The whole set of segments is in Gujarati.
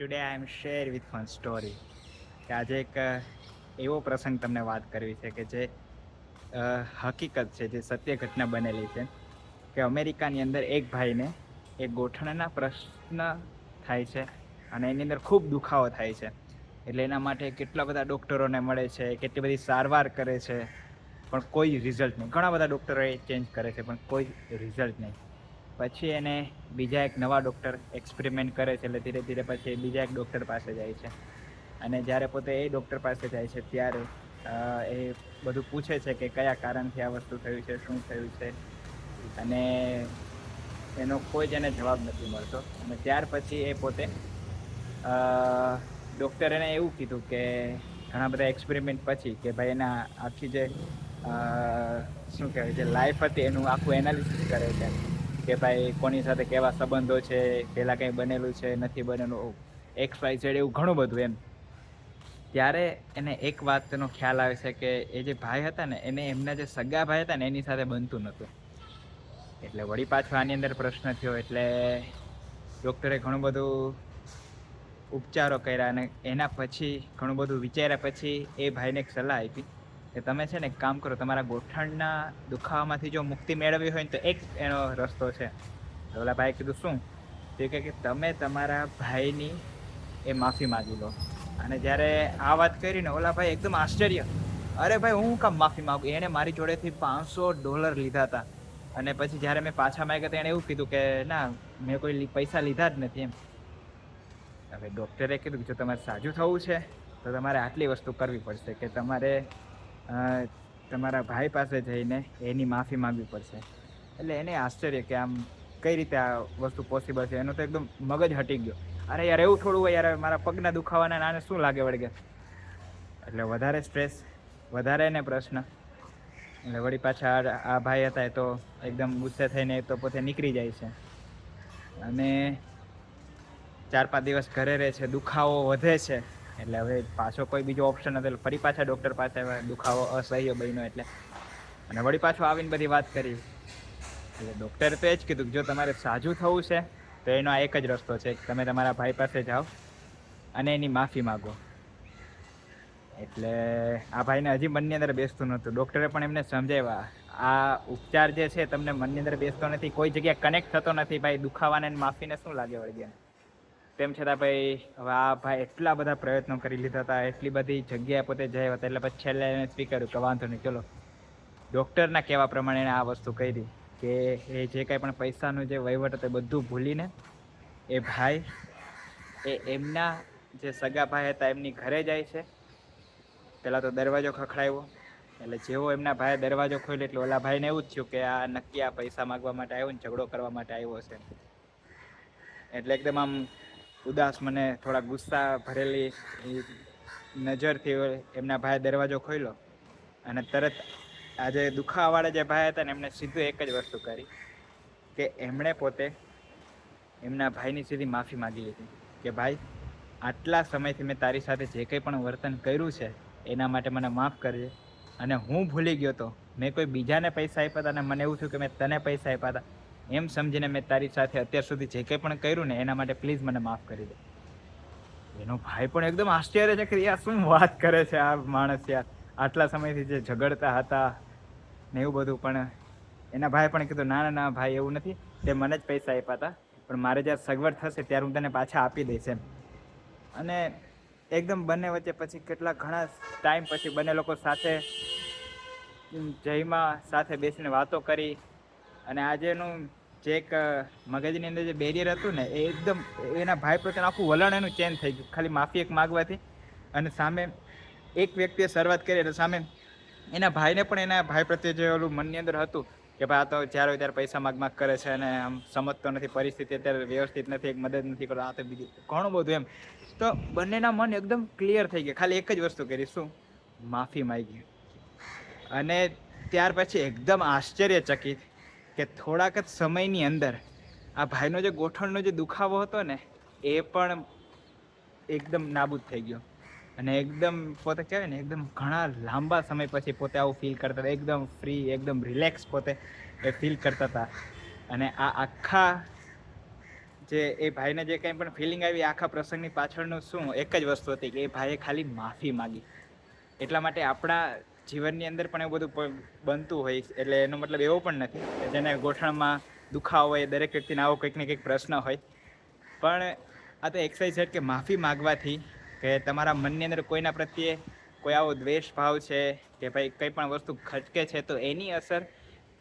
Today I am share with fun story કે આજે એક એવો પ્રસંગ તમને વાત કરવી છે કે જે હકીકત છે, જે સત્ય ઘટના બનેલી છે કે અમેરિકાની અંદર એક ભાઈને એક ગોઠણના પ્રશ્ન થાય છે અને એની અંદર ખૂબ દુખાવો થાય છે. એટલે એના માટે કેટલા બધા ડૉક્ટરોને મળે છે, કેટલી બધી સારવાર કરે છે, પણ કોઈ રિઝલ્ટ નહીં. ઘણા બધા ડૉક્ટરો એ ચેન્જ કરે છે, પણ કોઈ રિઝલ્ટ નહીં. પછી એને બીજા એક નવા ડૉક્ટર એક્સપેરિમેન્ટ કરે છે એટલે ધીરે ધીરે પછી બીજા એક ડૉક્ટર પાસે જાય છે. અને જ્યારે પોતે એ ડૉક્ટર પાસે જાય છે ત્યારે એ બધું પૂછે છે કે કયા કારણથી આ વસ્તુ થયું છે, શું થયું છે? અને એનો કોઈ જ એને જવાબ નથી મળતો. અને ત્યાર પછી એ પોતે ડૉક્ટરે એને એવું કીધું કે ઘણા બધા એક્સપેરિમેન્ટ પછી કે ભાઈ એના આખી જે શું કહેવાય, જે લાઈફ હતી એનું આખું એનાલિસિસ કરે છે. કે ભાઈ કોની સાથે કેવા સંબંધો છે પહેલાં કંઈ બનેલું છે, નથી બનેલું, એક્સ વાય ઝેડ એવું ઘણું બધું એમ. ત્યારે એને એક વાતનો ખ્યાલ આવે છે કે એ જે ભાઈ હતા ને, એને એમના જે સગા ભાઈ હતા ને, એની સાથે બનતું નહોતું. એટલે વળી પાછો આની અંદર પ્રશ્ન થયો, એટલે ડૉક્ટરે ઘણું બધું ઉપચારો કર્યા અને એના પછી ઘણું બધું વિચાર્યા પછી એ ભાઈને એક સલાહ આપી. કે તમે છે ને એક કામ કરો, તમારા ગોઠણના દુખાવામાંથી જો મુક્તિ મેળવવી હોય ને તો એક એનો રસ્તો છે. તો ઓલા ભાઈ કીધું, શું? તો કહે કે, તમે તમારા ભાઈની એ માફી માગી લો. અને જ્યારે આ વાત કરી ને ઓલા ભાઈ એકદમ આશ્ચર્ય, અરે ભાઈ, હું કામ માફી માગું? એણે મારી જોડેથી પાંચસો ડોલર લીધા હતા. અને પછી જ્યારે મેં પાછા માંગ્યા એણે એવું કીધું કે, ના, મેં કોઈ પૈસા લીધા જ નથી એમ. હવે ડૉક્ટરે કીધું કે, જો તમારે સાજું થવું છે, તો તમારે આટલી વસ્તુ કરવી પડશે કે તમારે તમારા ભાઈ પાસે જઈને એની માફી માંગવી પડશે. એટલે એને આશ્ચર્ય કે આમ કઈ રીતે આ વસ્તુ પોસિબલ છે? એનું તો એકદમ મગજ હટી ગયો. અરે યાર, એવું થોડું હોય યાર, મારા પગના દુખાવાના નાને શું લાગે વળગે? એટલે વધારે સ્ટ્રેસ વધારે એને પ્રશ્ન. એટલે વળી પાછા આ ભાઈ હતા એ તો એકદમ ગુસ્સે થઈને એ તો પોતે નીકળી જાય છે. અને ચાર પાંચ દિવસ ઘરે રહે છે, દુખાવો વધે છે. એટલે હવે પાછો કોઈ બીજો ઓપ્શન હતો એટલે ફરી પાછા ડૉક્ટર પાસે દુખાવો, અસહ્ય બન્યો એટલે. અને વળી પાછો આવીને બધી વાત કરી. એટલે ડૉક્ટરે તો એ જ કીધું કે જો તમારે સાજું થવું છે, તો એનો આ એક જ રસ્તો છે કે તમે તમારા ભાઈ પાસે જાઓ અને એની માફી માગો. એટલે આ ભાઈને હજી મનની અંદર બેસતું નહોતું. ડૉક્ટરે પણ એમને સમજાવ્યા. આ ઉપચાર જે છે, તમને મનની અંદર બેસતો નથી, કોઈ જગ્યાએ કનેક્ટ થતો નથી. ભાઈ દુખાવાને માફીને શું લાગે વળગે તેમ છતાં ભાઈ, હવે આ ભાઈ એટલા બધા પ્રયત્નો કરી લીધા હતા, એટલી બધી જગ્યાએ પોતે જયા હતા, એટલે પછી છેલ્લે એને સ્વીકાર્યું કે વાંધો નહીં, ચલો. ડૉક્ટરના કહેવા પ્રમાણે એણે આ વસ્તુ કરી. કે એ જે કાંઈ પણ પૈસાનું જે વહીવટ હતો એ બધું ભૂલીને એ ભાઈ, એ એમના જે સગા ભાઈ હતા એમની ઘરે જાય છે. પહેલાં તો દરવાજો ખખડાવ્યો, એટલે જેવો એમના ભાઈ દરવાજો ખોલ્યો એટલે ઓલા ભાઈને એવું જ થયું કે આ નક્કી આ પૈસા માગવા માટે આવ્યો ને ઝઘડો કરવા માટે આવ્યો છે એટલે એકદમ આમ ઉદાસ મને થોડા ગુસ્સા ભરેલી નજરથી એમના ભાઈ દરવાજો ખોલ્યો અને તરત આજે દુખાવાળા જે ભાઈ હતા ને એમણે સીધું એક જ વસ્તુ કરી કે એમણે પોતે એમના ભાઈની સીધી માફી માગી લીધી કે ભાઈ, આટલા સમયથી મેં તારી સાથે જે કંઈ પણ વર્તન કર્યું છે એના માટે મને માફ કરજે અને હું ભૂલી ગયો તો મેં કોઈ બીજાને પૈસા આપ્યા હતા અને મને એવું થયું કે મેં તને પૈસા આપ્યા હતા. એમ સમજીને મેં તારી સાથે અત્યાર સુધી જે કંઈ પણ કર્યું ને એના માટે પ્લીઝ મને માફ કરી દે. એનો ભાઈ પણ એકદમ આશ્ચર્ય છે કે યાર શું વાત કરે છે આ માણસ યાર. આટલા સમયથી જે ઝઘડતા હતા ને એવું બધું, પણ એના ભાઈ પણ કીધું, ના ના ભાઈ, એવું નથી. તે મને જ પૈસા આપ્યા હતા. પણ મારે જ્યારે સગવડ થશે ત્યારે હું તને પાછા આપી દઈશ એમ. અને એકદમ બંને વચ્ચે પછી કેટલા ઘણા ટાઈમ પછી બંને લોકો સાથે જયમાં સાથે બેસીને વાતો કરી. અને આજેનું જે એક મગજની અંદર જે બેરિયર હતું ને, એ એકદમ એના ભાઈ પ્રત્યેનું આખું વલણ એનું ચેન્જ થઈ ગયું. ખાલી માફી એક માગવાથી. અને સામે એક વ્યક્તિએ શરૂઆત કરી એટલે સામે એના ભાઈને પણ એના ભાઈ પ્રત્યે જે ઓલું મનની અંદર હતું કે ભાઈ આ તો જ્યારે ત્યારે પૈસા માગ માગ કરે છે અને આમ સમજતો નથી, પરિસ્થિતિ અત્યારે વ્યવસ્થિત નથી, એક મદદ નથી કરતો, આ તો બીજું ઘણું બધું એમ. તો બંનેના મન એકદમ ક્લિયર થઈ ગયા. ખાલી એક જ વસ્તુ કરી, શું? માફી માગી. અને ત્યાર પછી એકદમ આશ્ચર્યચકિત કે થોડાક જ સમયની અંદર આ ભાઈનો જે ગોઠણનો જે દુખાવો હતો ને, એ પણ એકદમ નાબૂદ થઈ ગયો. અને એકદમ પોતે કહેવાય ને, એકદમ ઘણા લાંબા સમય પછી પોતે આવું ફીલ કરતા હતા. એકદમ ફ્રી એકદમ રિલેક્સ પોતે એ ફીલ કરતા હતા. અને આ આખા જે એ ભાઈને જે કંઈ પણ ફિલિંગ આવી, આખા પ્રસંગની પાછળનું શું, એક જ વસ્તુ હતી કે એ ભાઈએ ખાલી માફી માગી. એટલા માટે આપણા જીવનની અંદર પણ એવું બધું બનતું હોય, એટલે એનો મતલબ એવો પણ નથી જેને ગોઠણમાં દુખાવો હોય, દરેક વ્યક્તિને આવો કંઈક ને કંઈક પ્રશ્ન હોય. પણ આ તો એક્સરસાઇઝ છે કે માફી માગવાથી કે તમારા મનની અંદર કોઈના પ્રત્યે કોઈ આવો દ્વેષ ભાવ છે કે ભાઈ કંઈ પણ વસ્તુ ખટકે છે, તો એની અસર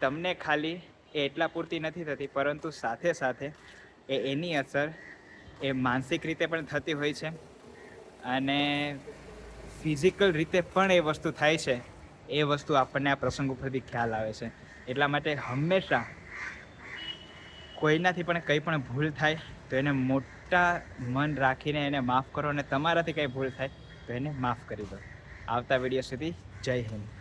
તમને ખાલી એ એટલા પૂરતી નથી થતી, પરંતુ સાથે સાથે એ એની અસર એ માનસિક રીતે પણ થતી હોય છે. અને ફિઝિકલ રીતે પણ એ વસ્તુ થાય છે. એ વસ્તુ આપણને આ પ્રસંગ ઉપરથી ખ્યાલ આવે છે. એટલા માટે હંમેશા કોઈનાથી પણ કંઈ પણ ભૂલ થાય, તો એને મોટા મન રાખીને એને માફ કરો, અને તમારાથી કંઈ ભૂલ થાય, તો એને માફ કરી દો. આવતા વીડિયો સુધી જય હિન્દ.